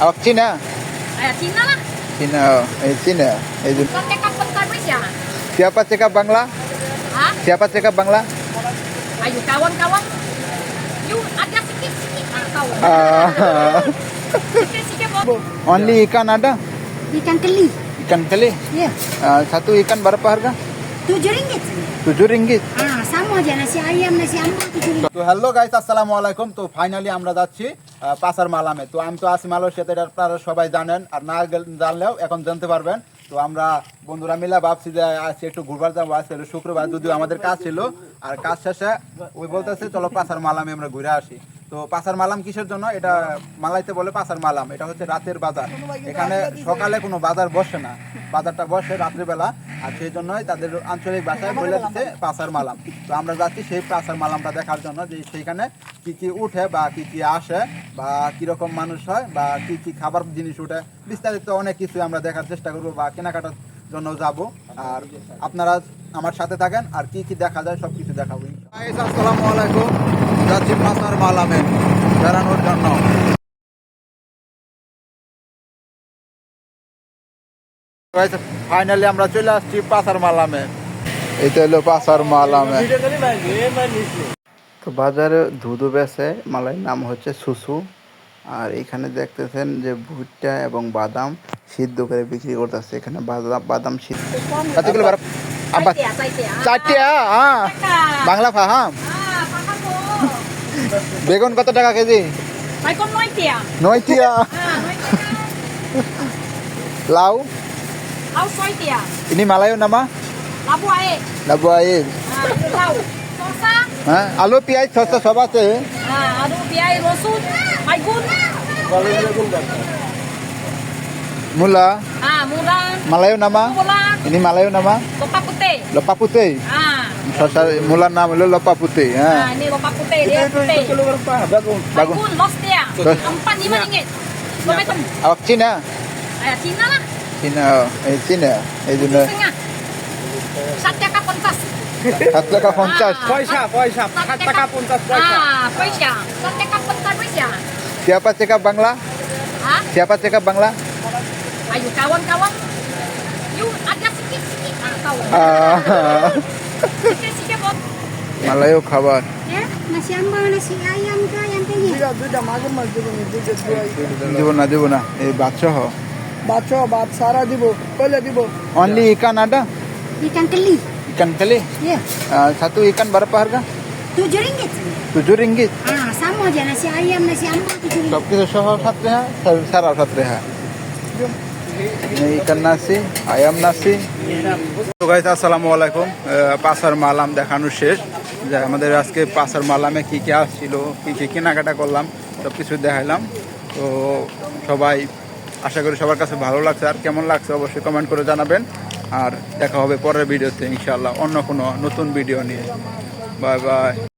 Awak Cina? Eh, Cina lah. Cina, oh. eh, Cina. Eh. Kau cakap bentar Malaysia. Siapa cakap Bangla? Hah? Siapa cakap Bangla? Ayo kawan-kawan. You ada sikit-sikit ah, tahu. Ah, Sikit-sikit only ikan ada? Ikan keli. Ikan keli? Ya, Ah, satu ikan berapa harga? Tujuh ringgit. tujuh ringgit. Ah, sama aja nasi ayam, nasi tujuh ringgit. তো hello guys আসসালামু আলাইকুম। তো finally আমরা যাচ্ছি আহ, পাসার মালামে। তো আমি তো আছি মালয়েশিয়াতে এটা আপনারা সবাই জানেন। আর না গেল- জানলেও এখন জানতে পারবেন। তো আমরা বন্ধুরা মিলে ভাবছি যে আজকে একটু ঘুরবার যাব। শুক্রবার যদিও আমাদের কাজ ছিল। আর কাজ শেষে ওই বলতেছে চলো পাসার মালামে আমরা ঘুরে আসি। তো পাসার মালাম কিসের জন্য? এটা মালাইতে বলে পাসার মালাম। এটা হচ্ছে রাতের বাজার। এখানে সকালে কোনো বাজার বসে না। বাজারটা বসে রাত্রিবেলা। আর সেই জন্যই তাদের আঞ্চলিক ভাষায় বলে দিচ্ছে পাসার মালাম। তো আমরা যাচ্ছি সেই পাসার মালামটা দেখার জন্য যে সেইখানে কি কি উঠে বা কি কি আসে বা কীরকম মানুষ হয় বা কি কি খাবার জিনিস উঠে, বিস্তারিত অনেক কিছু আমরা দেখার চেষ্টা করব বা কেনাকাটার জন্য যাব। আর আপনারা আমার সাথে থাকেন, আর কি কি দেখা যায় সব কিছু দেখাবো আসসালামু আলাইকুম। যাচ্ছি পাসার মালামে। বেড়ানোর জন্য। ফাইনালি আমরা চলে আসছি পাসার মালামে। এটা হলো পাসার মালামে। তো বাজারে ধুধু বেছে মালাইয়ের নাম হচ্ছে সুসু। আর এখানে দেখতেছেন যে ভুট্টা এবং বাদাম সিদ্ধ করে বিক্রি করতেছে। এখানে বাদাম বাদাম সিদ্ধ। কতগুলো বারো আবার Saya saya. চারটে হ্যাঁ বাংলা ফাহাম faham bos. বেগুন কত টাকা কেজি? Baikon noi tia. নয় টিয়া noi tia. লাউ? Lau soi tia. ini Malayu nama Labu air. labu air Ah, ini lau. Sosa. হ্যাঁ আলু পেঁয়াজ ছশো সব আছে Ah, aduh biaya rosun. Baikun. মূলা Ah, murah. Malayu nama Mula. ini Malayu nama Lopak putih. lopa putih Ah. শসা মূলার নাম হলো লোপা putih হ্যাঁ Ah, ini lopak putih dia putih. bagus Baikun los tia. Los. Empat lima ringgit. Berapa itu? awak Cina Eh, Cina lah. Cina oh. eh Cina এই জন্য Setengah. Satu টাকা পঞ্চাশ সাত টাকা পঞ্চাশ পয়সা পয়সা ষাট টাকা পঞ্চাশ পয়সা Ah, পয়সা সাত টাকা পঞ্চাশ পয়সা siapa cakap Bangla Hah? siapa cakap Bangla Ayo kawan-kawan You ada sikit-sikit ah, tahu Ah, Sikit-sikit bos Malayu খাবার Ya, nasi ambang, nasi ayam ke ayam penyet. দুইটা দুইটা মাঝে মাঝে দিব নি, দুইটা দুই দিব না দিব না এই ভাত সহ বাচ্চা বাদ সারা দিব কইলে দিব। Only ikan ada? Ikan keli. ikan keli? Ya, Ah, satu ikan berapa harga? Tujuh ringgit. tujuh ringgit? Ah, sama aja nasi ayam, nasi ambang tujuh ringgit. সব কিছু সহ সাত রেহা সারা সাত রেহা এই ইকান নাসি আয়াম নাসি তো গাইস আসসালামু আলাইকুম। আহ, পাসার মালাম দেখানো শেষ। যে আমাদের আজকে পাসার মালামে কি কি আসছিল কি কি কেনাকাটা করলাম সব কিছু দেখাইলাম। তো সবাই আশা করি সবার কাছে ভালো লাগছে। আর কেমন লাগছে অবশ্যই কমেন্ট করে জানাবেন। আর দেখা হবে পরের ভিডিওতে ইনশাল্লাহ অন্য কোনো নতুন ভিডিও নিয়ে। Bye bye